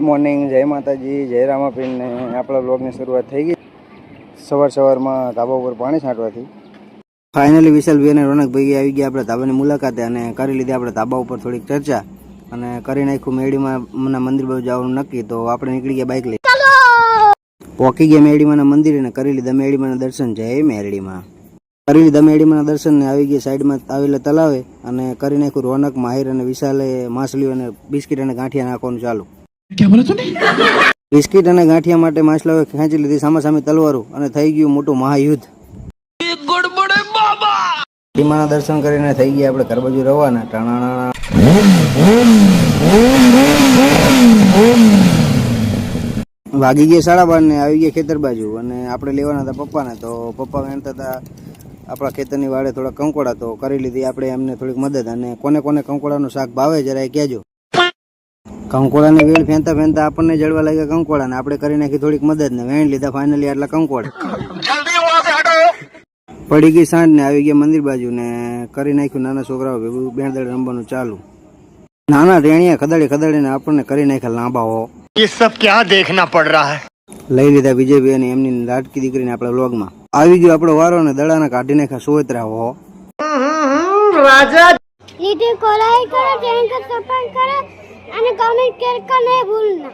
Good morning જય માતાજી જય રામાપીનને આપણા બ્લોગની શરૂઆત થઈ ગઈ. સવાર સવારમાં ધાબા ઉપર પાણી છાંટવાથી. ફાઇનલી વિશાલભાઈ અને રોનકભાઈ આવી ગયા આપણે ધાબાની મુલાકાતે અને કરી લીધી આપણે ધાબા ઉપર થોડીક ચર્ચા અને કરી નાખ્યું મેળીમાં મને મંદિર બાજુ જવાનું નક્કી તો આપણે નીકળી ગયા બાઇક લઈ. પોકી ગયા મેડીમાના મંદિર અને કરી લીધા મેડીમાના દર્શન. જય મેરડીમાં કરી લીધા મેડીમાના દર્શન ને આવી ગયા સાઈડમાં આવેલા તલાવે અને કરી નાખ્યું રોનક માહિર અને વિશાલે માછલીઓ અને બિસ્કિટ અને ગાંઠિયા નાખવાનું ચાલુ. બિસ્કિટ અને ગાંઠિયા માટે માછલાઓએ ખેંચી લીધી સામે સામે તલવારો અને થઈ ગયું મોટું મહાયુદ્ધ. સીમાના દર્શન કરીને થઈ ગયા આપણે કરબજુ રવાના. ટાણા વાગી ગયા સાડા બાર ને આવી ગયા ખેતર બાજુ અને આપણે લેવાના હતા પપ્પાને. તો પપ્પા વેણતા હતા આપણા ખેતરની વાડે થોડા કંકોડા તો કરી લીધી. આપણે એમને થોડીક મદદ અને કોને કોને કંકોડાનું શાક ભાવે જરા કહેજો. કંકોળાને વેણ ફેંતા ફેંતા આપણને જળવા લાગ્યા કંકોળા ને આપણે કરી નાખી થોડીક મદદ ને વેણ લીધા ફાઇનલી આટલા કંકોળા પડી ગઈ સાંજ ને આવી ગયા મંદિર બાજુ ને કરી નાખ્યું નાના છોકરાઓ ભેગું બેણદળ રમવાનું ચાલુ. નાના રેણિયા ખદાડી ખદાડીને આપણને કરી નાખ્યા લાંબાઓ. સબ ક્યાં દેખના પડ રહા હે? લઈ લીધા વિજયભાઈ અને એમની લાટકી દીકરીને આપણા વ્લોગમાં. આવી ગયો આપણો વારો ને દડાના કાઢી નાખ્યા સોયતરા હો રાજા. લીટી કોલાઈ કરો ટેન્ક સપન કરો અને कमेंट करके नहीं भूलना